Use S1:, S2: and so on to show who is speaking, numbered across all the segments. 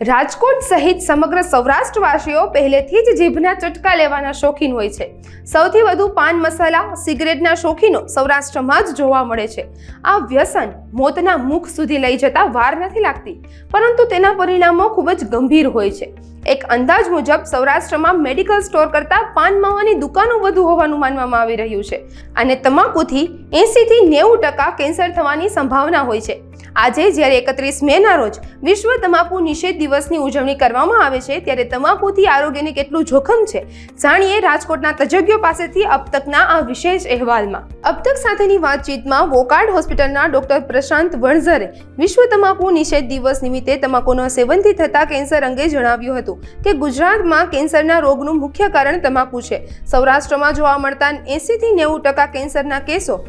S1: રાજકોટ સહિત સમગ્ર સૌરાષ્ટ્રવાસીઓ પહેલેથી જ જીભના ચટકા લેવાના શોખીન હોય છે. સૌથી વધુ પાન મસાલા, સિગરેટના શોખીનો સૌરાષ્ટ્રમાં જ જોવા મળે છે. આ વ્યસન મોતના મુખ સુધી લઈ જતા વાર નથી લાગતી, પરંતુ તેના પરિણામો ખૂબ જ ગંભીર હોય છે. એક અંદાજ મુજબ સૌરાષ્ટ્રમાં મેડિકલ સ્ટોર કરતાં પાન માવાની દુકાનો વધુ હોવાનું માનવામાં આવી રહ્યું છે. અને તમાકુથી એંસીથી નેવું ટકા કેન્સર થવાની સંભાવના હોય છે. આજે જ્યારે એકત્રીસ મેના રોજ વિશ્વ તમાકુ નિષેધ દિવસની ઉજવણી કરવામાં આવે છે, ત્યારે તમાકુથી આરોગ્યને કેટલું જોખમ છે, જાણીએ રાજકોટના તજજ્ઞો પાસેથી અબતકના આ વિશેષ અહેવાલમાં. અબતક સાથેની વાતચીતમાં વોકાર્ડ હોસ્પિટલના ડોક્ટર પ્રશાંત વણઝરે વિશ્વ તમાકુ નિષેધ દિવસ નિમિત્તે તમાકુના સેવનથી થતા કેન્સર અંગે જણાવ્યું હતું કે ગુજરાતમાં કેન્સરના રોગનું મુખ્ય કારણ તમાકુ છે. સૌરાષ્ટ્રમાં જોવા મળતા એંસીથી નેવું ટકા કેન્સરના કેસો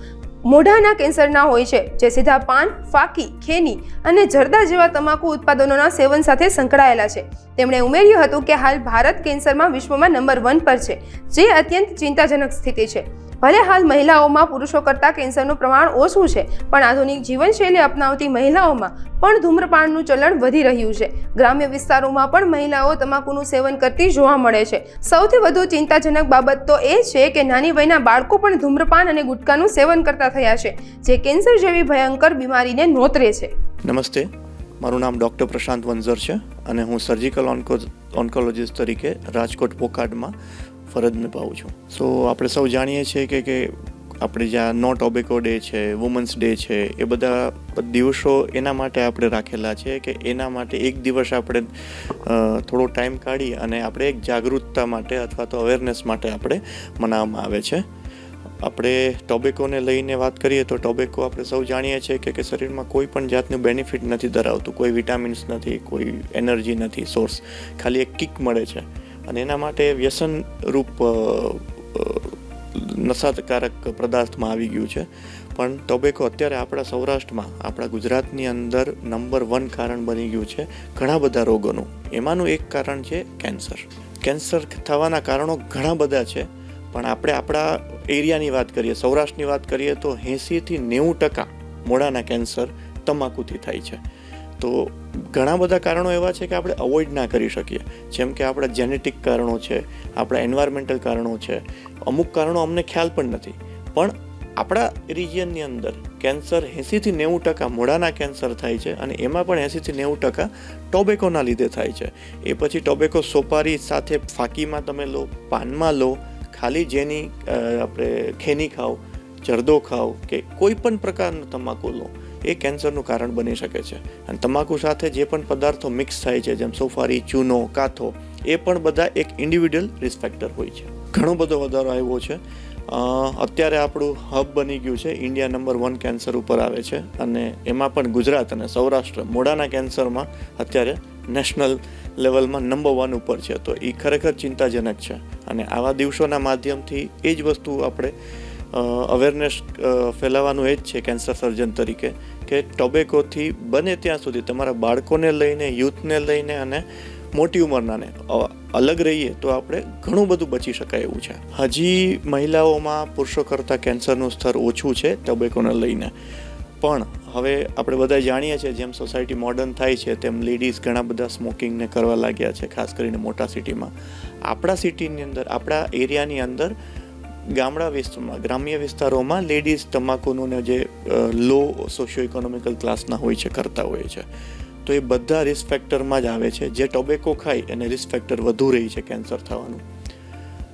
S1: મોઢાના કેન્સરના હોય છે, જે સીધા પાન, ફાકી, ખેની અને જરદા જેવા તમાકુ ઉત્પાદનોના સેવન સાથે સંકળાયેલા છે. તેમણે ઉમેર્યું હતું કે હાલ ભારત કેન્સરમાં વિશ્વમાં નંબર વન પર છે, જે અત્યંત ચિંતાજનક સ્થિતિ છે. ભલે હાલ મહિલાઓમાં પુરુષો કરતાં કેન્સરનું પ્રમાણ ઓછું છે, પણ આધુનિક જીવનશૈલી અપનાવતી મહિલાઓમાં પણ ધૂમ્રપાનનું ચલણ વધી રહ્યું છે. ગ્રામ્ય વિસ્તારોમાં પણ મહિલાઓ તમાકુનું સેવન કરતી જોવા મળે છે. સૌથી વધુ ચિંતાજનક બાબત તો એ છે કે નાની વયના બાળકો પણ ધૂમ્રપાન અને ગુટકાનું સેવન કરતા થયા છે, જે કેન્સર જેવી ભયંકર બીમારીને નોતરે છે.
S2: નમસ્તે. મારું નામ ડૉક્ટર પ્રશાંત વંઝર છે અને હું સર્જિકલ ઓન્કો, ઓન્કોલોજીસ્ટ તરીકે રાજકોટ પોકાર્ડમાં ફરજ નિભાવું છું. સો આપણે સૌ જાણીએ છીએ કે કે આપણે જ્યાં નો ટોબેકો ડે છે વુમન્સ ડે છે, એ બધા દિવસો એના માટે આપણે રાખેલા છે કે એના માટે એક દિવસ આપણે થોડો ટાઈમ કાઢી અને આપણે એક જાગૃતતા માટે અથવા તો અવેરનેસ માટે આપણે મનાવવામાં આવે છે. આપણે ટોબેકોને લઈને વાત કરીએ તો ટોબેકો આપણે સૌ જાણીએ છીએ કે કે શરીરમાં કોઈ પણ જાતનું બેનિફિટ નથી ધરાવતું. કોઈ વિટામિન્સ નથી, કોઈ એનર્જી નથી સોર્સ ખાલી એક કિક મળે છે. અને એના માટે વ્યસન રૂપ નશાકારક પદાર્થમાં આવી ગયું છે. પણ ટોબેકો અત્યારે આપણા સૌરાષ્ટ્રમાં, આપણા ગુજરાતની અંદર નંબર વન કારણ બની ગયું છે ઘણા બધા રોગોનું. એમાંનું એક કારણ છે કેન્સર. કેન્સર થવાના કારણો ઘણા બધા છે, પણ આપણે આપણા એરિયાની વાત કરીએ, સૌરાષ્ટ્રની વાત કરીએ તો એંસીથી નેવું ટકા મોડાના કેન્સર તમાકુથી થાય છે. તો ઘણા બધા કારણો એવા છે કે આપણે અવોઇડ ના કરી શકીએ. જેમ કે આપણા જેનેટિક કારણો છે, આપણા એન્વાયરમેન્ટલ કારણો છે. અમુક કારણો અમને ખ્યાલ પણ નથી. પણ આપણા રિજિયનની અંદર કેન્સર એંસીથી નેવું ટકા મોઢાના કેન્સર થાય છે અને એમાં પણ એંસીથી નેવું ટકા ટોબેકોના લીધે થાય છે. એ પછી ટોબેકો સોપારી સાથે ફાકીમાં તમે લો, પાનમાં લો, ખાલી જેની આપણે ખેની ખાઓ જરદો ખાઓ કે કોઈ પણ પ્રકારનું તમાકુ લો. એ કેન્સરનું કારણ બની શકે છે. અને તમાકુ સાથે જે પણ પદાર્થો મિક્સ થાય છે, જેમ સોફારી, ચૂનો, કાથો, એ પણ બધા એક ઇન્ડિવિડ્યુઅલ રિસ્ક ફેક્ટર હોય છે. ઘણો બધો વધારો આવ્યો છે. અત્યારે આપણું હબ બની ગયું છે ઇન્ડિયા નંબર વન કેન્સર ઉપર આવે છે. અને એમાં પણ ગુજરાત અને સૌરાષ્ટ્ર મોડાના કેન્સરમાં અત્યારે નેશનલ લેવલમાં નંબર વન ઉપર છે. તો એ ખરેખર ચિંતાજનક છે. અને આવા દિવસોના માધ્યમથી એ જ વસ્તુ આપણે અવેરનેસ ફેલાવવાનું એ જ છે કેન્સર સર્જન તરીકે કે ટોબેકોથી બને ત્યાં સુધી તમારા બાળકોને લઈને યુથને લઈને અને મોટી ઉંમરનાને અલગ રહીએ તો આપણે ઘણું બધું બચી શકાય એવું છે. હજી મહિલાઓમાં પુરુષો કરતાં કેન્સરનું સ્તર ઓછું છે ટોબેકોને લઈને. પણ હવે આપણે બધા જાણીએ છીએ જેમ સોસાયટી મોડર્ન થાય છે તેમ લેડીઝ ઘણા બધા સ્મોકિંગને કરવા લાગ્યા છે, ખાસ કરીને મોટા સિટીમાં આપણા સિટીની અંદર, આપણા એરિયાની અંદર ગામડા વિસ્તારમાં ગ્રામ્ય વિસ્તારોમાં લેડીઝ તમાકુનું જે લો સોશિયો ઇકોનોમિકલ ક્લાસના હોય છે, કરતા હોય છે. તો એ બધા રિસ્ક ફેક્ટરમાં જ આવે છે. જે ટોબેકો ખાય, એને રિસ્ક ફેક્ટર વધુ રહી છે કેન્સર થવાનું.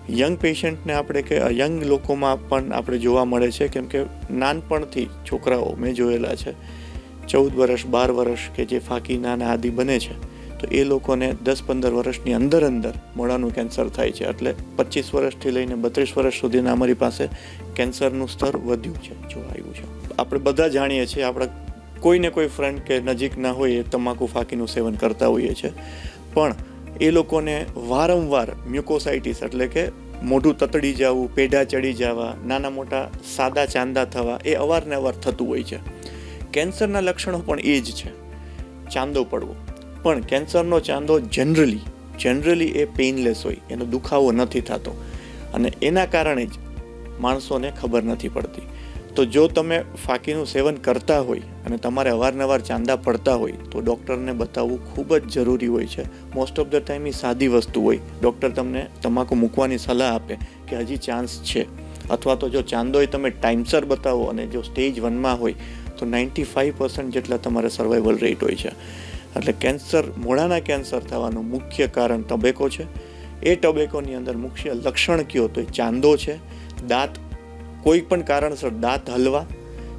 S2: યંગ પેશન્ટને આપણે કે યંગ લોકોમાં પણ આપણે જોવા મળે છે કેમ કે નાનપણથી છોકરાઓ, મેં જોયેલા છે. ચૌદ વર્ષ, બાર વર્ષ કે જે ફાકીના ને આદિ બને છે. તો એ લોકોને દસ પંદર વર્ષની અંદર અંદર મોઢાનું કેન્સર થાય છે. એટલે પચીસ વર્ષથી લઈને બત્રીસ વર્ષ સુધીના અમારી પાસે કેન્સરનું સ્તર વધ્યું છે, જોવા આવ્યું છે. આપણે બધા જાણીએ છીએ, આપણા કોઈને કોઈ ફ્રેન્ડ કે નજીકના હોય એ તમાકુ ફાકીનું સેવન કરતા હોઈએ છીએ પણ એ લોકોને વારંવાર મ્યુકોસાઇટિસ એટલે કે મોઢું તતડી જવું, પેઢા ચડી જવા, નાના મોટા સાદા ચાંદા થવા એ અવારનવાર થતું હોય છે. કેન્સરના લક્ષણો પણ એ જ છે. ચાંદો પડવો. પણ કેન્સરનો ચાંદો જનરલી જનરલી એ પેઇનલેસ હોય, એનો દુખાવો નથી થતો. અને એના કારણે જ માણસોને ખબર નથી પડતી. તો જો તમે ફાકીનું સેવન કરતા હોય અને તમારે અવારનવાર ચાંદા પડતા હોય, તો ડૉક્ટરને બતાવવું ખૂબ જ જરૂરી હોય છે. મોસ્ટ ઓફ ધ ટાઈમ એ સાદી વસ્તુ હોય. ડૉક્ટર તમને તમાકુ મૂકવાની સલાહ આપે કે હજી ચાન્સ છે. અથવા તો જો ચાંદોય તમે ટાઈમસર બતાવો અને જો સ્ટેજ વનમાં હોય, તો નાઇન્ટી ફાઇવ પર્સન્ટ જેટલા તમારે સર્વાઈવલ રેટ હોય છે. એટલે કેન્સર, મોઢાના કેન્સર થવાનું મુખ્ય કારણ ટબેકો છે. એ ટબેકોની અંદર મુખ્ય લક્ષણ કયો? તો એ ચાંદો છે. દાંત, કોઈ પણ કારણસર દાંત હલવા,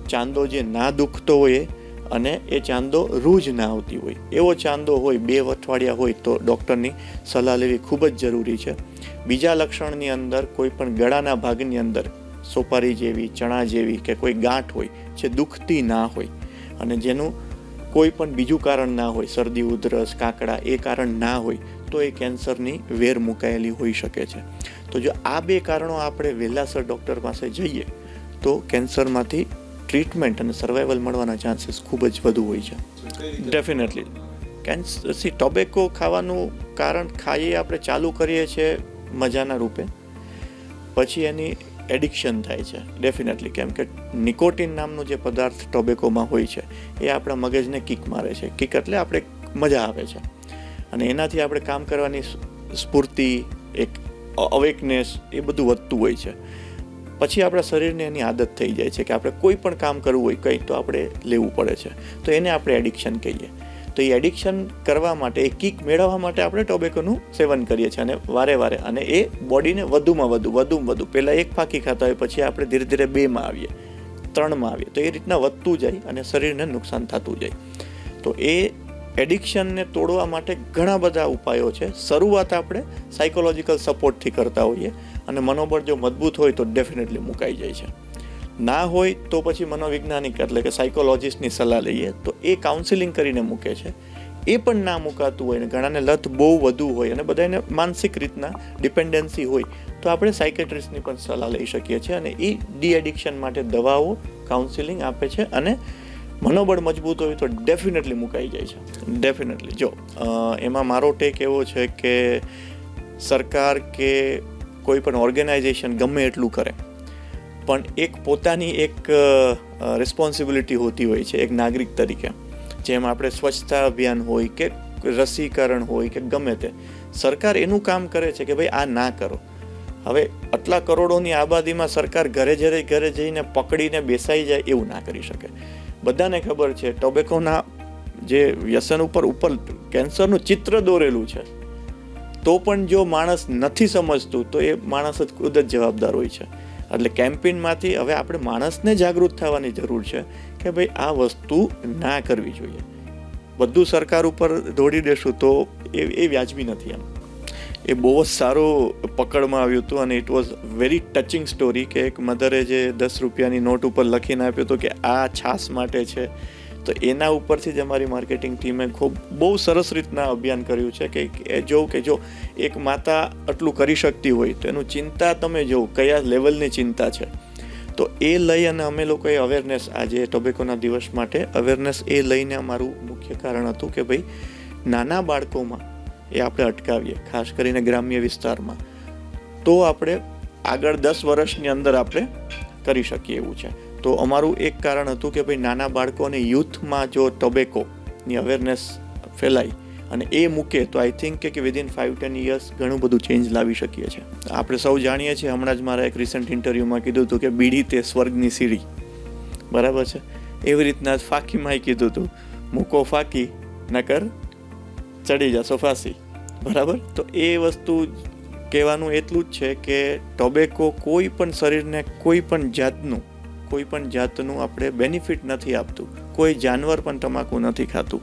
S2: ચાંદો જે ના દુખતો હોય અને એ ચાંદો રૂજ ના આવતી હોય. એવો ચાંદો હોય, બે અઠવાડિયા હોય તો ડૉક્ટરની સલાહ લેવી ખૂબ જ જરૂરી છે. બીજા લક્ષણની અંદર કોઈ પણ ગળાના ભાગની અંદર સોપારી જેવી, ચણા જેવી કે કોઈ ગાંઠ હોય, જે દુખતી ના હોય અને જેનું કોઈ પણ બીજું કારણ ના હોય, શરદી, ઉધરસ, કાકડા, એ કારણ ના હોય, તો એ કેન્સરની વેર મુકાયેલી હોઈ શકે છે. તો જો આ બે કારણો આપણે વહેલાસર ડૉક્ટર પાસે જઈએ, તો કેન્સરમાંથી ટ્રીટમેન્ટ અને સર્વાઈવલ મળવાના ચાન્સીસ ખૂબ જ વધુ હોય છે. ડેફિનેટલી કેન્સર સી, ટોબેકો ખાવાનું કારણ ખાઈએ આપણે ચાલુ કરીએ છીએ મજાના રૂપે. પછી એની એડિક્શન થાય છે. ડેફિનેટલી કેમ કે નિકોટિન નામનો જે પદાર્થ ટોબેકોમાં હોય છે, એ આપણા મગજને કિક મારે છે. કિક એટલે આપણે મજા આવે છે. અને એનાથી આપણે કામ કરવાની સ્ફૂર્તિ, એક અવેકનેસ એ બધું વધતું હોય છે. પછી આપણા શરીરને એની આદત થઈ જાય છે કે આપણે કોઈ પણ કામ કરવું હોય કંઈ તો આપણે લેવું પડે છે. તો એને આપણે એડિક્શન કહીએ. તો એ એડિક્શન કરવા માટે, એ કિક મેળવવા માટે આપણે ટોબેકોનું સેવન કરીએ છીએ અને વારે વારે. અને એ બોડીને વધુમાં વધુ વધુમાં વધુ. પહેલાં એક ફાંકી ખાતા હોય, પછી આપણે ધીરે ધીરે બેમાં આવીએ, ત્રણમાં આવીએ. તો એ રીતના વધતું જાય અને શરીરને નુકસાન થતું જાય. તો એ એડિક્શનને તોડવા માટે ઘણા બધા ઉપાયો છે. શરૂઆત આપણે સાયકોલોજીકલ સપોર્ટથી કરતા હોઈએ અને મનોબળ જો મજબૂત હોય તો ડેફિનેટલી મુકાઈ જાય છે. ના હોય તો પછી મનોવૈજ્ઞાનિક એટલે કે સાયકોલોજિસ્ટની સલાહ લઈએ, તો એ કાઉન્સિલિંગ કરીને મૂકે છે. એ પણ ના મુકાતું હોય ને ઘણાને લત બહુ વધુ હોય અને બધાને માનસિક રીતના ડિપેન્ડન્સી હોય, તો આપણે સાયકેટ્રિસ્ટની પણ સલાહ લઈ શકીએ છીએ અને એ ડી એડિક્શન માટે દવાઓ કાઉન્સિલિંગ આપે છે અને મનોબળ મજબૂત હોય તો ડેફિનેટલી મુકાઈ જાય છે. ડેફિનેટલી જો એમાં મારો ટેક એવો છે કે સરકાર કે કોઈ પણ ઓર્ગેનાઇઝેશન ગમે એટલું કરે પણ એક પોતાની એક રિસ્પોન્સિબિલિટી હોતી હોય છે, એક નાગરિક તરીકે. જેમ આપણે સ્વચ્છતા અભિયાન હોય કે રસીકરણ હોય કે ગમે તે, સરકાર એનું કામ કરે છે કે ભાઈ આ ના કરો. હવે આટલા કરોડોની આબાદીમાં સરકાર ઘરે ઘરે ઘરે જઈને પકડીને બેસાઈ જાય એવું ના કરી શકે. બધાને ખબર છે, ટોબેકોના જે વ્યસન ઉપર ઉપર કેન્સરનું ચિત્ર દોરેલું છે, તો પણ જો માણસ નથી સમજતું, તો એ માણસ જ ખુદ જ જવાબદાર હોય છે. એટલે કેમ્પેનમાંથી હવે આપણે માણસને જાગૃત થવાની જરૂર છે કે ભાઈ આ વસ્તુ ના કરવી જોઈએ. બધું સરકાર ઉપર દોડી દેશું તો એ એ વ્યાજબી નથી એમ. એ બહુ જ સારું પકડમાં આવ્યું હતું અને it was very touching story કે એક મધરે જે દસ રૂપિયાની નોટ ઉપર લખીને આપ્યું હતું કે આ છાસ માટે છે તો એના ઉપરથી જ અમારી માર્કેટિંગ ટીમે ખૂબ બહુ સરસ રીતના અભિયાન કર્યું છે કે જોવું કે જો એક માતા આટલું કરી શકતી હોય, તો એનું ચિંતા તમે જોવો કયા લેવલની ચિંતા છે. તો એ લઈ અને અમે લોકોએ અવેરનેસ આજે ટોબેકોના દિવસ માટે અવેરનેસ એ લઈને અમારું મુખ્ય કારણ હતું કે ભાઈ, નાના બાળકોમાં એ આપણે અટકાવીએ, ખાસ કરીને ગ્રામ્ય વિસ્તારમાં. તો આપણે આગળ દસ વર્ષની અંદર આપણે કરી શકીએ એવું છે. તો અમારું એક કારણ હતું કે ભાઈ નાના બાળકો અને યુથમાં જો ટોબેકોની અવેરનેસ ફેલાય અને એ મૂકે, તો આઈ થિંક કે વિધિન ફાઇવ ટેન યર્સ ઘણું બધું ચેન્જ લાવી શકીએ છીએ. આપણે સૌ જાણીએ છીએ, હમણાં જ મારા એક રિસન્ટ ઇન્ટરવ્યૂમાં કીધું હતું કે બીડી તે સ્વર્ગની સીડી. બરાબર છે? એવી રીતના જ ફાકીમાંય કીધું હતું. મૂકો ફાકી, નકર ચડી જશો ફાંસી. બરાબર? તો એ વસ્તુ કહેવાનું એટલું જ છે કે ટોબેકો કોઈ પણ શરીરને કોઈ પણ જાતનું કોઈ પણ જાતનું આપણે બેનિફિટ નથી આપતું. કોઈ જાનવર પણ તમાકુ નથી ખાતું.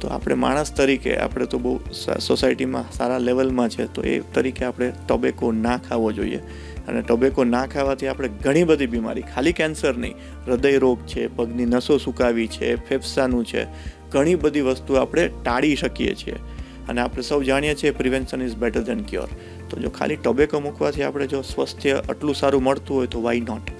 S2: તો આપણે માણસ તરીકે આપણે તો બહુ સોસાયટીમાં સારા લેવલમાં છે, તો એ તરીકે આપણે ટોબેકો ના ખાવો જોઈએ. અને ટોબેકો ના ખાવાથી આપણે ઘણી બધી બીમારી, ખાલી કેન્સર નહીં, હૃદય રોગ છે, પગની નસો સુકાવી છે, ફેફસાનું છે, ઘણી બધી વસ્તુ આપણે ટાળી શકીએ છીએ. અને આપણે સૌ જાણીએ છીએ prevention is better than cure તો જો ખાલી ટોબેકો મૂકવાથી આપણે જો સ્વાસ્થ્ય આટલું સારું મળતું હોય તો વાય નોટ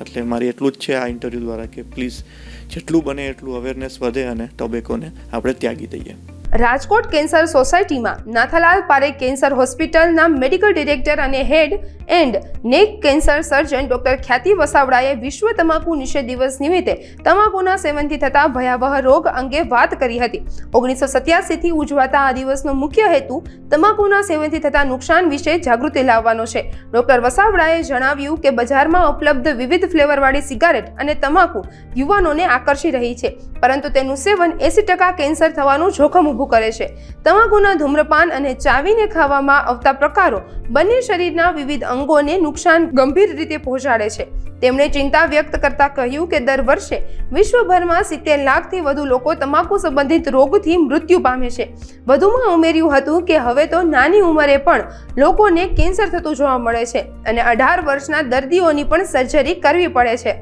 S2: એટલે મારી એટલું જ છે આ ઇન્ટરવ્યૂ દ્વારા કે પ્લીઝ જેટલું બને એટલું અવેરનેસ વધે અને ટોબેકોને આપણે ત્યાગી દઈએ.
S1: રાજકોટ કેન્સર સોસાયટીમાં નાથાલાલ પારેખ કેન્સર હોસ્પિટલના મેડિકલ ડિરેક્ટર અને head and neck cancer surgeon doctor Khyati વસાવડાએ વિશ્વ તમાકુ નિષેધ દિવસ નિમિત્તે તમાકુના સેવનથી થતા ભયાવહ રોગ અંગે વાત કરી હતી. ઓગણીસો સત્યાસીથી ઉજવાતા આ દિવસનો મુખ્ય હેતુ તમાકુના સેવનથી થતા નુકસાન વિશે જાગૃતિ લાવવાનો છે. ડોક્ટર વસાવડાએ જણાવ્યું કે બજારમાં ઉપલબ્ધ વિવિધ ફ્લેવરવાળી સિગારેટ અને તમાકુ યુવાનોને આકર્ષી રહી છે, પરંતુ તેનું સેવન એસી ટકા કેન્સર થવાનું જોખમ ઊભું કરે છે. તમાકુના ધૂમ્રપાન અને ચાવીને ખાવામાં આવતા પ્રકારો બંને શરીરના વિવિધ અંગોને નુકસાન ગંભીર રીતે પહોંચાડે છે. તેમણે ચિંતા વ્યક્ત કરતા કહ્યું કે દર વર્ષે વિશ્વભરમાં સિત્તેર લાખથી વધુ લોકો તમાકુ સંબંધિત રોગથી મૃત્યુ પામે છે. વધુમાં ઉમેર્યું હતું કે હવે તો નાની ઉંમરે પણ લોકોને કેન્સર થતું જોવા મળે છે અને અઢાર વર્ષના દર્દીઓની પણ સર્જરી કરવી પડે છે.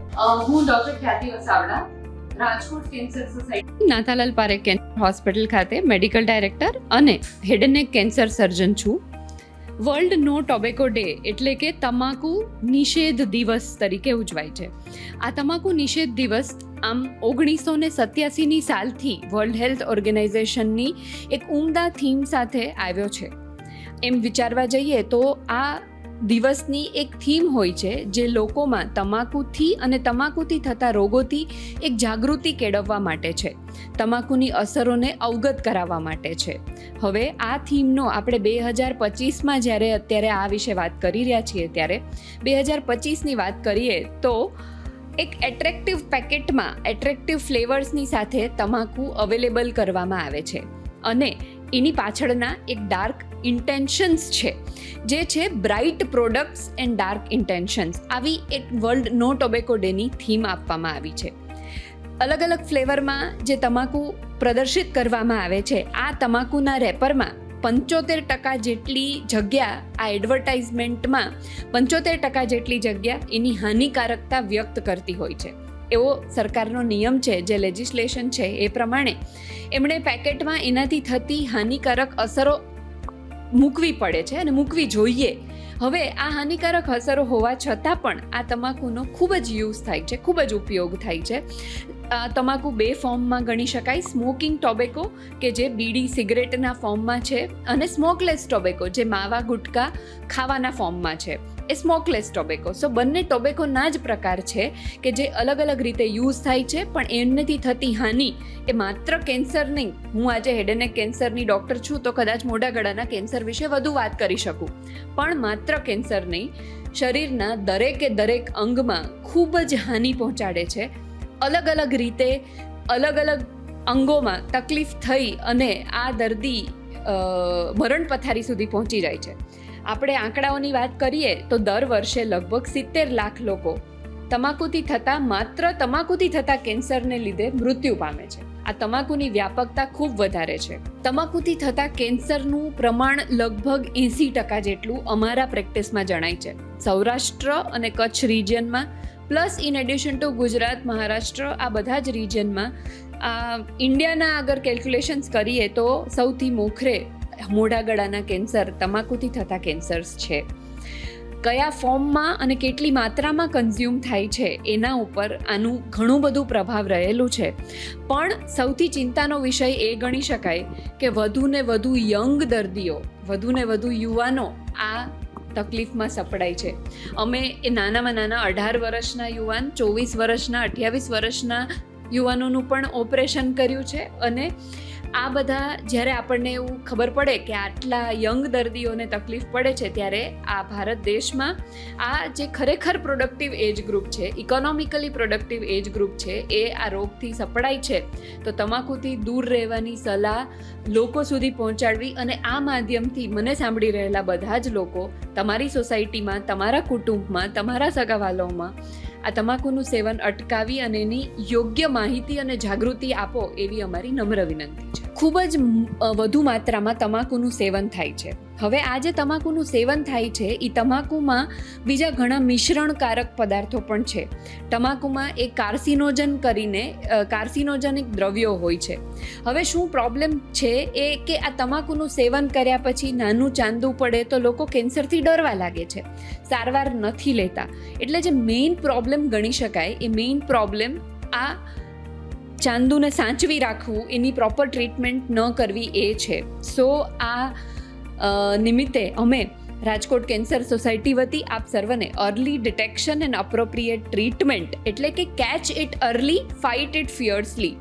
S3: હું doctor Khyati Vasavada. Rajkot cancer society. Nathalal Parekh cancer hospital ખાતે મેડિકલ ડાયરેક્ટર અને હેડ એન્ડ નેક કેન્સર સર્જન છું. વર્લ્ડ નો ટોબેકો ડે એટલે કે તમાકુ નિષેધ દિવસ તરીકે ઉજવાય છે. આ તમાકુ નિષેધ દિવસ આમ ઓગણીસો ને સત્યાસીની સાલથી વર્લ્ડ હેલ્થ ઓર્ગેનાઇઝેશનની એક ઉમદા થીમ સાથે આવ્યો છે. એમ વિચારવા જઈએ તો આ દિવસની એક થીમ હોય છે જે લોકોમાં તમાકુથી અને તમાકુથી થતા રોગોથી એક જાગૃતિ કેળવવા માટે છે. તમાકુની અસરોને અવગત કરાવવા માટે છે. હવે આ થીમનો આપણે બે હજાર પચીસમાં જ્યારે અત્યારે આ વિશે વાત કરી રહ્યા છીએ ત્યારે બે હજાર પચીસની વાત કરીએ તો એક એટ્રેક્ટિવ પેકેટમાં એટ્રેક્ટિવ ફ્લેવર્સની સાથે તમાકુ અવેલેબલ કરવામાં આવે છે. અને એની પાછળના એક ડાર્ક ઇન્ટેન્શન્સ છે, જે છે bright products and dark intentions આવી એક વર્લ્ડ નો ટોબેકો ડેની થીમ આપવામાં આવી છે. અલગ અલગ ફ્લેવરમાં જે તમાકુ પ્રદર્શિત કરવામાં આવે છે, આ તમાકુના રેપરમાં પંચોતેર ટકા જેટલી જગ્યા આ એડવર્ટાઇઝમેન્ટમાં પંચોતેર ટકા જેટલી જગ્યા એની હાનિકારકતા વ્યક્ત કરતી હોય છે. એવો સરકારનો નિયમ છે, જે લેજિસ્લેશન છે, એ પ્રમાણે એમણે પેકેટમાં એનાથી થતી હાનિકારક અસરો મૂકવી પડે છે અને મૂકવી જોઈએ. હવે આ હાનિકારક અસરો હોવા છતાં પણ આ તમાકુનો ખૂબ જ યુઝ થાય છે, ખૂબ જ ઉપયોગ થાય છે. તમાકુ બે ફોર્મમાં ગણી શકાય સ્મોકિંગ ટોબેકો કે જે બીડી સિગરેટના ફોર્મમાં છે, અને સ્મોકલેસ ટોબેકો જે માવા ગુટકા ખાવાના ફોર્મમાં છે. એ સ્મોકલેસ ટોબેકો સો બંને ટોબેકોના જ પ્રકાર છે કે જે અલગ અલગ રીતે યુઝ થાય છે, પણ એમનેથી થતી હાનિ એ માત્ર કેન્સર નહીં. હું આજે હેડ એન્ડ કેન્સરની ડૉક્ટર છું, તો કદાચ મોઢા ગળાના કેન્સર વિશે વધુ વાત કરી શકું. પણ માત્ર કેન્સર નહીં, શરીરના દરેકે દરેક અંગમાં ખૂબ જ હાનિ પહોંચાડે છે. અલગ અલગ રીતે, અલગ અલગ અંગોમાં તકલીફ થઈ અને આ દર્દી મરણ પથારી સુધી પહોંચી જાય છે. આપણે આંકડાઓની વાત કરીએ તો દર વર્ષે લગભગ સિત્તેર લાખ લોકો તમાકુથી થતા માત્ર તમાકુથી થતા કેન્સરને લીધે મૃત્યુ પામે છે. આ તમાકુની વ્યાપકતા ખૂબ વધારે છે. તમાકુથી થતા કેન્સરનું પ્રમાણ લગભગ એંસી ટકા જેટલું અમારા પ્રેક્ટિસમાં જણાય છે. સૌરાષ્ટ્ર અને કચ્છ રિજિયનમાં plus in addition to Gujarat, Maharashtra, આ બધા જ રિજિયનમાં ઇન્ડિયાના અગર કેલ્ક્યુલેશન્સ કરીએ તો સૌથી મોખરે મોઢા ગળાના કેન્સર, તમાકુથી થતા કેન્સર્સ છે. કયા ફોર્મમાં અને કેટલી માત્રામાં કન્ઝ્યુમ થાય છે, એના ઉપર આનું ઘણું બધું પ્રભાવ રહેલું છે. પણ સૌથી ચિંતાનો વિષય એ ગણી શકાય કે વધુ ને વધુ યંગ દર્દીઓ, વધુ ને વધુ યુવાનો આ તકલીફમાં સપડાય છે. અમે એ નાનામાં નાના અઢાર વર્ષના યુવાન, ચોવીસ વર્ષના, અઠ્યાવીસ વર્ષના યુવાનોનું પણ ઓપરેશન કર્યું છે અને આ બધા જ્યારે આપણને એવું ખબર પડે કે આટલા યંગ દર્દીઓને તકલીફ પડે છે, ત્યારે આ ભારત દેશમાં આ જે ખરેખર પ્રોડક્ટિવ એજ ગ્રુપ છે ઇકોનોમિકલી પ્રોડક્ટિવ એજ ગ્રુપ છે, એ આ રોગથી સપડાય છે. તો તમાકુથી દૂર રહેવાની સલાહ લોકો સુધી પહોંચાડવી અને આ માધ્યમથી મને સાંભળી રહેલા બધા જ લોકો તમારી સોસાયટીમાં, તમારા કુટુંબમાં, તમારા સગાવાલોમાં આ તમાકુનું સેવન અટકાવી અને એની યોગ્ય માહિતી અને જાગૃતિ આપો એવી અમારી નમ્ર વિનંતી છે. ખૂબ જ વધુ માત્રામાં તમાકુનું સેવન થાય છે. હવે આ જે તમાકુનું સેવન થાય છે એ તમાકુમાં બીજા ઘણા મિશ્રણકારક પદાર્થો પણ છે. તમાકુમાં એ કાર્સિનોજન કરીને કાર્સિનોજનિક દ્રવ્યો હોય છે. હવે શું પ્રોબ્લેમ છે એ કે આ તમાકુનું સેવન કર્યા પછી નાનું ચાંદું પડે તો લોકો કેન્સરથી ડરવા લાગે છે. સારવાર નથી લેતા. એટલે જે મેઇન પ્રોબ્લેમ ગણી શકાય, એ મેઇન પ્રોબ્લેમ આ ચાંદુને સાચવી રાખવું એની પ્રોપર ટ્રીટમેન્ટ ન કરવી એ છે. સો આ નિમિત્તે અમે રાજકોટ કેન્સર સોસાયટી વતી આપ સર્વને early detection and appropriate treatment એટલે કે catch it early fight it fiercely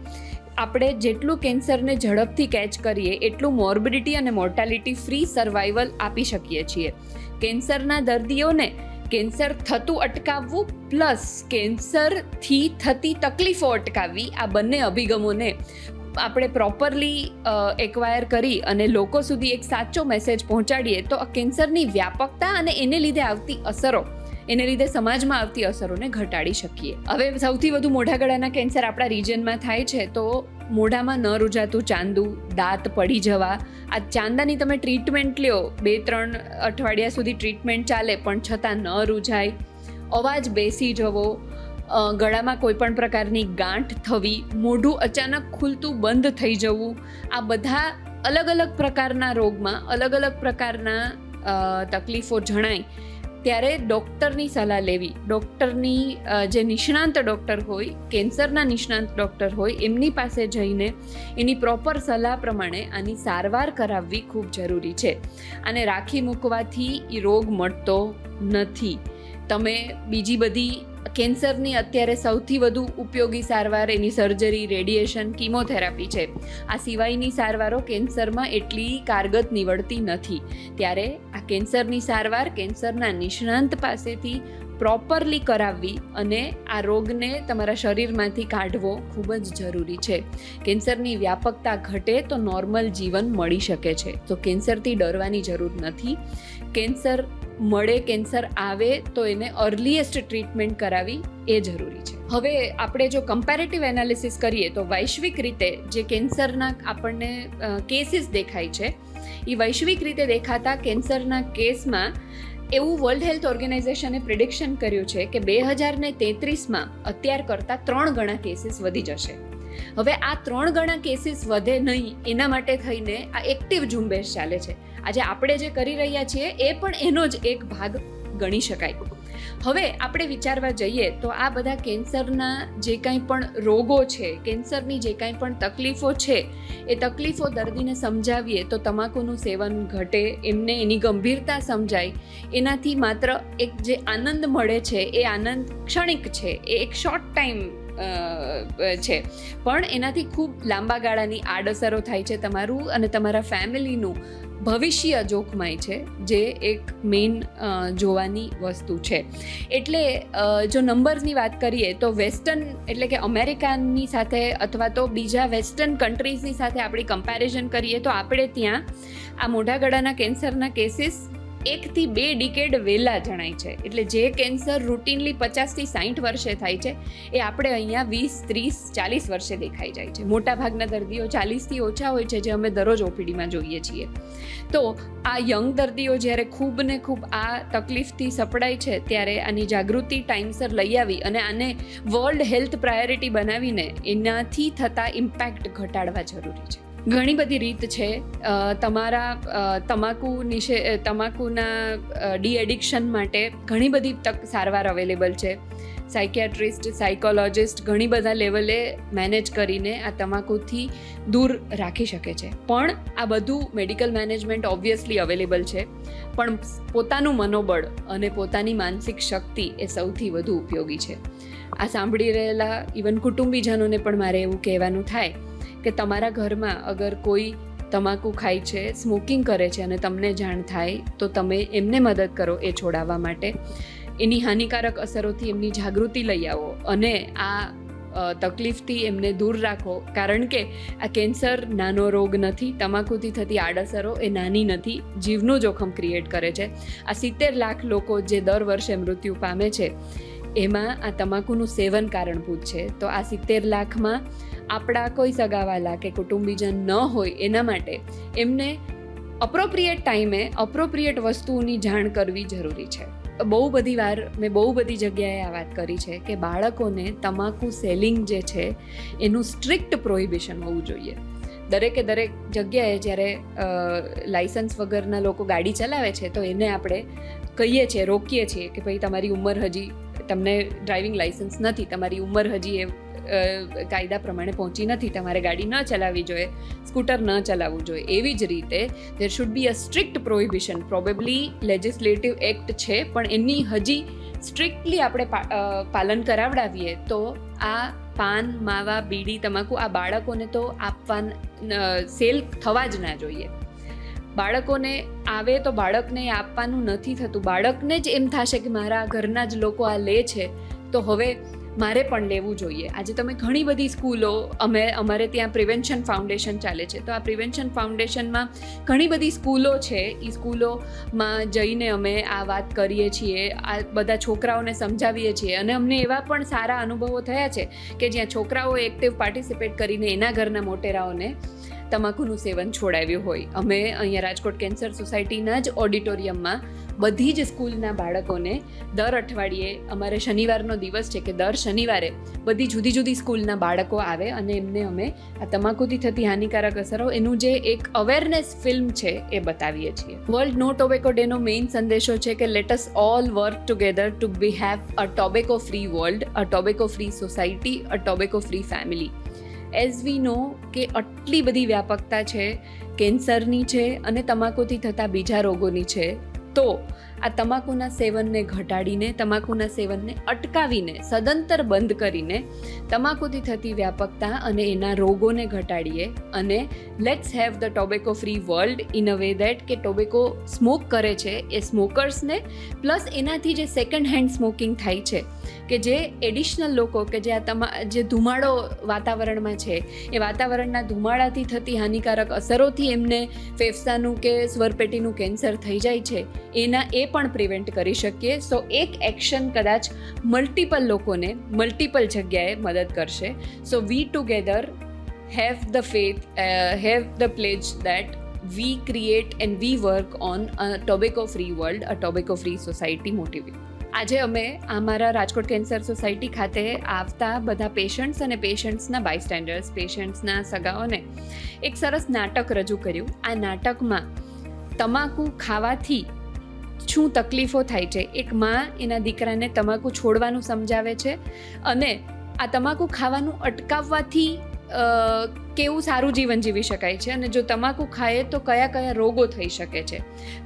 S3: આપણે જેટલું કેન્સરને ઝડપથી કેચ કરીએ, એટલું મોર્બિડિટી અને મોર્ટાલિટી ફ્રી સર્વાઈવલ આપી શકીએ છીએ. કેન્સરના દર્દીઓને કેન્સર થતું અટકાવવું પ્લસ કેન્સરથી થતી તકલીફો અટકાવવી, આ બંને અભિગમોને આપણે પ્રોપરલી એક્વાયર કરી અને લોકો સુધી એક સાચો મેસેજ પહોંચાડીએ તો કેન્સરની વ્યાપકતા અને એને લીધે આવતી અસરો, એને લીધે સમાજમાં આવતી અસરોને ઘટાડી શકીએ. હવે સૌથી વધુ મોઢા ગળાના કેન્સર આપણા રિજનમાં થાય છે તો મોઢામાં ન રૂજાતું ચાંદું, દાંત પડી જવા. આ ચાંદાની તમે ટ્રીટમેન્ટ લ્યો, બે, ત્રણ અઠવાડિયા સુધી ટ્રીટમેન્ટ ચાલે, પણ છતાં ન રૂજાય. અવાજ બેસી જવો. ગળામાં કોઈ પણ પ્રકારની ગાંઠ થવી. મોઢું અચાનક ખુલતું બંધ થઈ જવું. આ બધા અલગ અલગ પ્રકારના રોગમાં અલગ અલગ પ્રકારના તકલીફો જણાય. ત્યારે ડૉક્ટરની સલાહ લેવી. ડૉક્ટરની જે નિષ્ણાંત ડૉક્ટર હોય, કેન્સરના નિષ્ણાંત ડૉક્ટર હોય, એમની પાસે જઈને એની પ્રોપર સલાહ પ્રમાણે આની સારવાર કરાવવી ખૂબ જરૂરી છે. આને રાખી મૂકવાથી એ રોગ મટતો નથી. તમે બીજી બધી કેન્સરની અત્યારે સૌથી વધુ ઉપયોગી સારવાર એની સર્જરી, રેડિયેશન, કીમોથેરાપી છે. આ સિવાયની સારવારો કેન્સરમાં એટલી કારગત નીવડતી નથી. ત્યારે આ કેન્સરની સારવાર કેન્સરના નિષ્ણાંત પાસેથી પ્રોપરલી કરાવવી અને આ રોગને તમારા શરીરમાંથી કાઢવો ખૂબ જ જરૂરી છે. કેન્સરની વ્યાપકતા ઘટે તો નોર્મલ જીવન મળી શકે છે. તો કેન્સરથી ડરવાની જરૂર નથી. કેન્સર મળે, કેન્સર આવે તો એને અર્લીએસ્ટ ટ્રીટમેન્ટ કરાવી એ જરૂરી છે. હવે આપણે જો કમ્પેરેટિવ એનાલિસિસ કરીએ તો વૈશ્વિક રીતે જે કેન્સરના આપણને કેસીસ દેખાય છે એ વૈશ્વિક રીતે દેખાતા કેન્સરના કેસમાં એવું વર્લ્ડ હેલ્થ ઓર્ગેનાઇઝેશને પ્રિડિક્શન કર્યું છે કે બે હજાર ને તેત્રીસમાં અત્યાર કરતાં ત્રણ ગણા કેસીસ વધી જશે. હવે આ ત્રણ ગણા કેસીસ વધે નહીં, એના માટે થઈને આ એક્ટિવ ઝુંબેશ ચાલે છે. આજે આપણે જે કરી રહ્યા છીએ, એ પણ એનો જ એક ભાગ ગણી શકાય. હવે આપણે વિચારવા જઈએ તો આ બધા કેન્સરના જે કાંઈ પણ રોગો છે, કેન્સરની જે કાંઈ પણ તકલીફો છે, એ તકલીફો દર્દીને સમજાવીએ તો તમાકુનું સેવન ઘટે, એમને એની ગંભીરતા સમજાય. એનાથી માત્ર એક જે આનંદ મળે છે, એ આનંદ ક્ષણિક છે, એ એક શોર્ટ ટાઈમ છે. પણ એનાથી ખૂબ લાંબા ગાળાની આડઅસરો થાય છે તમારું અને તમારા ફેમિલીનું ભવિષ્ય જોખમાય છે, જે એક મેઇન જોવાની વસ્તુ છે. એટલે જો નંબર્સની વાત કરીએ તો વેસ્ટર્ન એટલે કે અમેરિકાની સાથે અથવા તો બીજા વેસ્ટર્ન કન્ટ્રીઝની સાથે આપણી કમ્પેરિઝન કરીએ તો આપણે ત્યાં આ મોઢા ગળાના કેન્સરના કેસીસ એકથી બે ડિકેડ વહેલા જણાય છે. એટલે જે કેન્સર રૂટીનલી પચાસથી સાઠ વર્ષે થાય છે, એ આપણે અહીંયા વીસ, ત્રીસ, ચાલીસ વર્ષે દેખાઈ જાય છે. મોટાભાગના દર્દીઓ ચાલીસથી ઓછા હોય છે, જે અમે દરરોજ ઓપીડીમાં જોઈએ છીએ. તો આ યંગ દર્દીઓ જ્યારે ખૂબ ને ખૂબ આ તકલીફથી સપડાય છે, ત્યારે આની જાગૃતિ ટાઈમસર લઈ આવી અને આને વર્લ્ડ હેલ્થ પ્રાયોરિટી બનાવીને એનાથી થતા ઇમ્પેક્ટ ઘટાડવા જરૂરી છે. ઘણી બધી રીત છે. તમારા તમાકુ નિષે તમાકુના ડી એડિક્શન માટે ઘણી બધી તક સારવાર અવેલેબલ છે. સાયકિયાટ્રિસ્ટ, સાયકોલોજિસ્ટ ઘણી બધા લેવલે મેનેજ કરીને આ તમાકુથી દૂર રાખી શકે છે. પણ આ બધું મેડિકલ મેનેજમેન્ટ ઓબ્વિયસલી અવેલેબલ છે. પણ પોતાનું મનોબળ અને પોતાની માનસિક શક્તિ એ સૌથી વધુ ઉપયોગી છે. આ સાંભળી રહેલા ઇવન કુટુંબીજનોને પણ મારે એવું કહેવાનું થાય કે તમારા ઘરમાં અગર કોઈ તમાકુ ખાય છે સ્મોકિંગ કરે છે અને તમને જાણ થાય, તો તમે એમને મદદ કરો એ છોડાવવા માટે. એની હાનિકારક અસરોથી એમની જાગૃતિ લઈ આવો અને આ તકલીફથી એમને દૂર રાખો. કારણ કે આ કેન્સર નાનો રોગ નથી, તમાકુથી થતી આડઅસરો એ નાની નથી, જીવનું જોખમ ક્રિએટ કરે છે. આ સિત્તેર લાખ લોકો જે દર વર્ષે મૃત્યુ પામે છે એમાં આ તમાકુનું સેવન કારણભૂત છે. તો આ સિત્તેર લાખમાં આપણા કોઈ સગાવાલા કે કુટુંબીજન ન હોય એના માટે એમને અપ્રોપ્રિએટ ટાઈમે અપ્રોપ્રિએટ વસ્તુઓની જાણ કરવી જરૂરી છે. બહુ બધી વાર મેં બહુ બધી જગ્યાએ આ વાત કરી છે કે બાળકોને તમાકુ સેલિંગ જે છે એનું સ્ટ્રિક્ટ પ્રોહિબિશન હોવું જોઈએ. દરેકે દરેક જગ્યાએ જ્યારે લાઇસન્સ વગરના લોકો ગાડી ચલાવે છે તો એને આપણે કહીએ છીએ, રોકીએ છીએ કે ભાઈ તમારી ઉંમર હજી તમને ડ્રાઇવિંગ લાઇસન્સ નથી, તમારી ઉંમર હજી એ કાયદા પ્રમાણે પહોંચી નથી, તમારે ગાડી ન ચલાવવી જોઈએ, સ્કૂટર ન ચલાવવું જોઈએ. એવી જ રીતે there should be a strict prohibition probably legislative act છે, પણ એની હજી સ્ટ્રિક્ટલી આપણે પાલન કરાવડાવીએ તો આ પાન, માવા, બીડી, તમાકુ આ બાળકોને તો આપવા સેલ થવા જ ના જોઈએ. બાળકોને આવે તો બાળકને આપવાનું નથી થતું. બાળકને જ એમ થશે કે મારા ઘરના જ લોકો આ લે છે, તો હવે મારે પણ લેવું જોઈએ. આજે તમે ઘણી બધી સ્કૂલો, અમે, અમારે ત્યાં પ્રિવેન્શન ફાઉન્ડેશન ચાલે છે. તો આ પ્રિવેન્શન ફાઉન્ડેશનમાં ઘણી બધી સ્કૂલો છે. એ સ્કૂલોમાં જઈને અમે આ વાત કરીએ છીએ, આ બધા છોકરાઓને સમજાવીએ છીએ. અને અમને એવા પણ સારા અનુભવો થયા છે કે જ્યાં છોકરાઓ એક્ટિવ પાર્ટિસિપેટ કરીને એના ઘરના મોટેરાઓને તમાકુનું સેવન છોડાવ્યું હોય. અમે અહીંયા રાજકોટ કેન્સર સોસાયટીના જ ઓડિટોરિયમમાં બધી જ સ્કૂલના બાળકોને દર અઠવાડિયે, અમારે શનિવારનો દિવસ છે કે દર શનિવારે બધી જુદી જુદી સ્કૂલના બાળકો આવે અને એમને અમે આ તમાકુથી થતી હાનિકારક અસરો, એનું જે એક અવેરનેસ ફિલ્મ છે એ બતાવીએ છીએ. વર્લ્ડ નો ટોબેકો ડેનો મેઇન સંદેશો છે કે let us all work together to be have a tobacco free world a tobacco free society a tobacco free family as we know કે આટલી બધી વ્યાપકતા છે કેન્સરની છે અને તમાકુથી થતા બીજા રોગોની છે. તો આ તમાકુના સેવનને ઘટાડીને, તમાકુના સેવનને અટકાવીને, સદંતર બંધ કરીને તમાકુથી થતી વ્યાપકતા અને એના રોગોને ઘટાડીએ અને let's have the tobacco free world in a way that કે ટોબેકો સ્મોક કરે છે, એ સ્મોકર્સને પ્લસ એનાથી જે સેકન્ડ હેન્ડ સ્મોકિંગ થાય છે, કે જે એડિશનલ લોકો, કે જે આ તમા, જે ધુમાડો વાતાવરણમાં છે, એ વાતાવરણના ધુમાડાથી થતી હાનિકારક અસરોથી એમને ફેફસાનું કે સ્વરપેટીનું કેન્સર થઈ જાય છે, એના એ પણ પ્રિવેન્ટ કરી શકીએ. સો એક એક્શન કદાચ મલ્ટિપલ લોકોને મલ્ટિપલ જગ્યાએ મદદ કરશે. So we together have the faith have the pledge that we create and we work on a tobacco free world a tobacco free society motivate આજે અમે અમારા રાજકોટ કેન્સર સોસાયટી ખાતે આવતા બધા પેશન્ટ્સ અને પેશન્ટ્સના બાયસ્ટેન્ડર્સ પેશન્ટ્સના સગાઓને એક સરસ નાટક રજૂ કર્યું. આ નાટકમાં તમાકુ ખાવાથી શું તકલીફો થાય છે? એક માં એના દીકરાને તમાકુ છોડવાનું સમજાવે છે અને આ તમાકુ ખાવાનું અટકાવવાથી કેવું સારું જીવન જીવી શકાય છે અને જો તમાકુ ખાઈએ તો કયા કયા રોગો થઈ શકે છે.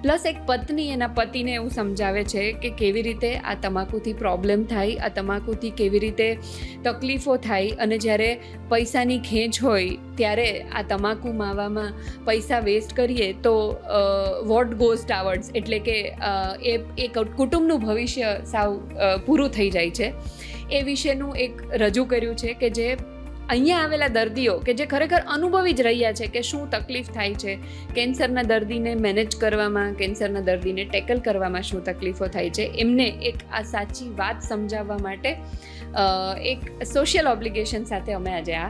S3: પ્લસ એક પત્ની એના પતિને એવું સમજાવે છે કે કેવી રીતે આ તમાકુથી પ્રોબ્લેમ થાય, આ તમાકુથી કેવી રીતે તકલીફો થાય અને જ્યારે પૈસાની ખેંચ હોય ત્યારે આ તમાકુ માવામાં પૈસા વેસ્ટ કરીએ તો વોટ ગોઝ ટાવર્ડ્સ એટલે કે એ એક કુટુંબનું ભવિષ્ય સાવ પૂરું થઈ જાય છે. એ વિશેનું એક રજૂ કર્યું છે કે જે અહીંયા આવેલા દર્દીઓ કે જે ખરેખર અનુભવી જ રહ્યા છે કે શું તકલીફ થાય છે, કેન્સરના દર્દીને મેનેજ કરવામાં, કેન્સરના દર્દીને ટેકલ કરવામાં શું તકલીફો થાય છે, એમને એક આ સાચી વાત સમજાવવા માટે એક સોશિયલ ઓબ્લિગેશન સાથે અમે આજે આ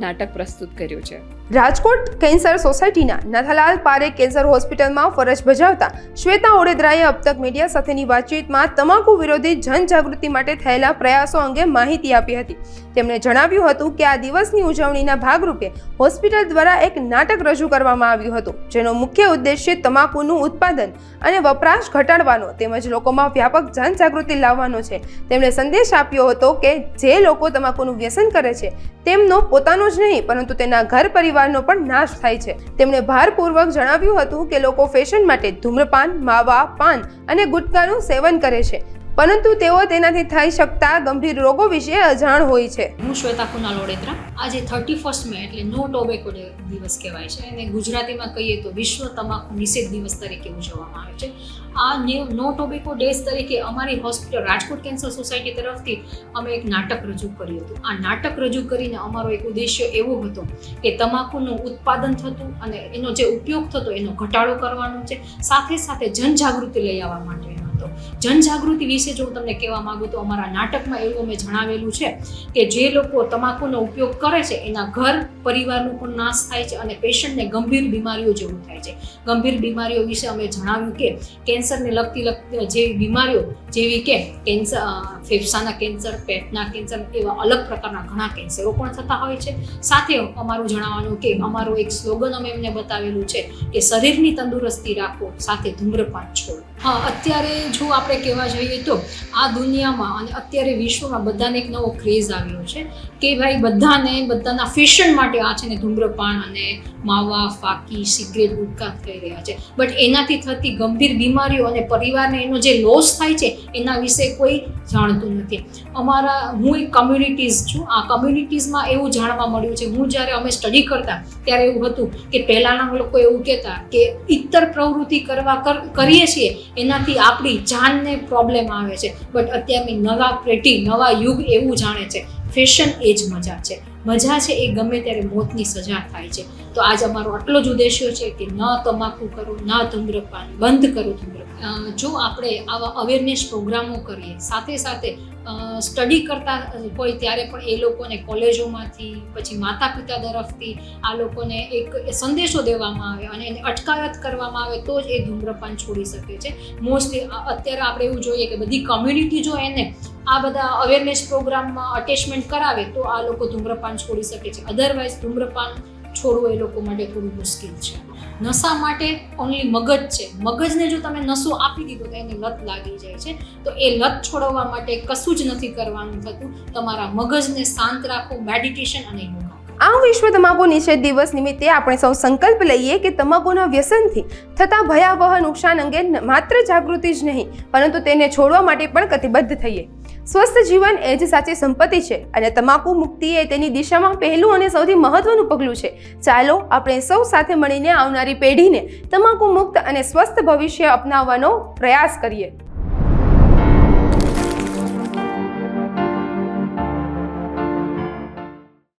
S3: નાટક પ્રસ્તુત કર્યું છે.
S1: રાજકોટ કેન્સર સોસાયટીના નાથાલાલ પારેખ કેન્સર હોસ્પિટલમાં ફરજ બજાવતા શ્વેતા ઓડેદરાએ અબતક મીડિયા સાથેની વાતચીતમાં તમાકુ વિરોધી જનજાગૃતિ માટે થયેલા પ્રયાસો અંગે માહિતી આપી હતી. તેમણે જણાવ્યું હતું કે આ દિવસની ઉજવણીના ભાગરૂપે હોસ્પિટલ દ્વારા એક નાટક રજૂ કરવામાં આવ્યું હતું, જેનો મુખ્ય ઉદ્દેશ્ય તમાકુનું ઉત્પાદન અને વપરાશ ઘટાડવાનો તેમજ લોકોમાં વ્યાપક જનજાગૃતિ લાવવાનો છે. તેમણે સંદેશ આપ્યો હતો કે જે લોકો તમાકુનું વ્યસન કરે છે, તેમનો પોતાનો જ નહીં, પરંતુ તેના ઘર પરિવારનો પણ નાશ થાય છે. તેમણે ભારપૂર્વક જણાવ્યું હતું કે લોકો ફેશન માટે ધૂમ્રપાન, માવા, પાન અને ગુટકાનું સેવન કરે છે. પરંતુ તેઓ તેનાથી થઈ શકતા ગંભીર રોગો વિશે અજાણ હોય છે.
S4: હું શ્વેતા કુનાલ ઓડેદરા આજે થર્ટી ફર્સ્ટ મે એટલે નો ટોબેકો ડે દિવસ કહેવાય છે. અને ગુજરાતીમાં કહીએ તો વિશ્વ તમાકુ નિષેધ દિવસ તરીકે ઉજવવામાં આવે છે. આ ને- ટોબેકો ડેઝ તરીકે અમારી હોસ્પિટલ રાજકોટ કેન્સર સોસાયટી તરફથી અમે એક નાટક રજૂ કર્યું હતું. આ નાટક રજૂ કરીને અમારો એક ઉદ્દેશ્ય એવો હતો કે તમાકુનું ઉત્પાદન થતું અને એનો જે ઉપયોગ થતો એનો ઘટાડો કરવાનો છે. સાથે સાથે જનજાગૃતિ લઈ આવવા માટેનો હતો. જનજાગૃતિ વિશે જો હું તમને કહેવા માંગુ તો અમારા નાટકમાં એવું અમે જણાવેલું છે કે જે લોકો તમાકુનો ઉપયોગ કરે છે, એના ઘર પરિવારનું પણ નાશ થાય છે અને પેશન્ટને ગંભીર બીમારીઓ જેવું થાય છે. ગંભીર બીમારીઓ વિશે અમે જણાવ્યું કે કેન્સરને લગતી લગતી જેવી બીમારીઓ જેવી કે કેન્સર ફેફસાના કેન્સર, પેટના કેન્સર એવા અલગ પ્રકારના ઘણા કેન્સરો પણ થતા હોય છે. સાથે અમારું જણાવવાનું કે અમારો એક સ્લોગન અમે એમને બતાવેલું છે કે શરીરની તંદુરસ્તી રાખો, સાથે ધૂમ્રપાન છોડો. અત્યારે જો આપણે કહેવા જઈએ તો આ દુનિયામાં અને અત્યારે વિશ્વમાં બધાને એક નવો ક્રેઝ આવ્યો છે કે ભાઈ બધાને બધાના ફેશન માટે આ છે ને ધૂમ્રપાન અને માવા, ફાકી, સિગરેટ ગુટકાત થઈ રહ્યા છે. બટ એનાથી થતી ગંભીર બીમારીઓ અને પરિવારને એનો જે લોસ થાય છે, એના વિશે કોઈ જાણતું નથી. અમારા, હું એક કમ્યુનિટીઝ છું. આ કમ્યુનિટીઝમાં એવું જાણવા મળ્યું છે. હું જ્યારે અમે સ્ટડી કરતા ત્યારે એવું હતું કે પહેલાંના લોકો એવું કહેતા કે ઇતર પ્રવૃત્તિ કરવા કર- કરીએ છીએ એનાથી આપણી જાનને પ્રોબ્લેમ આવે છે. બટ અત્યારની નવા પેઢી, નવા યુગ એવું જાણે છે. ફેશન એ જ મજા છે. મજા છે, એ ગમે ત્યારે મોતની સજા થાય છે. તો આજ અમારો આટલો જ ઉદ્દેશ્ય છે કે ન તમાકુ કરો, ન ધૂમ્રપાન, બંધ કરો ધૂમ્રપાન. જો આપણે આવા અવેરનેસ પ્રોગ્રામો કરીએ, સાથે સાથે સ્ટડી કરતા હોય ત્યારે પણ એ લોકોને કોલેજોમાંથી, પછી માતા પિતા તરફથી આ લોકોને એક સંદેશો દેવામાં આવે અને એને અટકાયત કરવામાં આવે તો જ એ ધૂમ્રપાન છોડી શકે છે. મોસ્ટલી અત્યારે આપણે એવું જોઈએ કે બધી કમ્યુનિટી જો એને આ બધા અવેરનેસ પ્રોગ્રામમાં અટેચમેન્ટ કરાવે તો આ લોકો ધૂમ્રપાન છોડી શકે છે. અધરવાઇઝ ધૂમ્રપાન છોડવું એ લોકો માટે થોડું મુશ્કેલ છે. નશા માટે ઓનલી મગજ છે. મગજને જો તમે નશો આપી દીધો તો એને લત લાગી જાય છે. તો એ લત છોડવા માટે કશું જ નથી કરવાનું થતું. તમારા મગજને શાંત રાખો મેડિટેશન અને
S1: આ વિશ્વ તમાકુ નિષેધ દિવસ નિમિત્તે આપણે સૌ સંકલ્પ લઈએ કે તમાકુના વ્યસનથી થતા ભયાવહ નુકસાન અંગે માત્ર જાગૃતિ જ નહીં, પરંતુ તેને છોડવા માટે પણ કટિબદ્ધ થઈએ. સ્વસ્થ જીવન એ જ સાચી સંપત્તિ છે અને તમાકુ મુક્તિ એ તેની દિશામાં પહેલું અને સૌથી મહત્વનું પગલું છે. ચાલો આપણે સૌ સાથે મળીને આવનારી પેઢીને તમાકુ મુક્ત અને સ્વસ્થ ભવિષ્ય અપનાવવાનો પ્રયાસ કરીએ.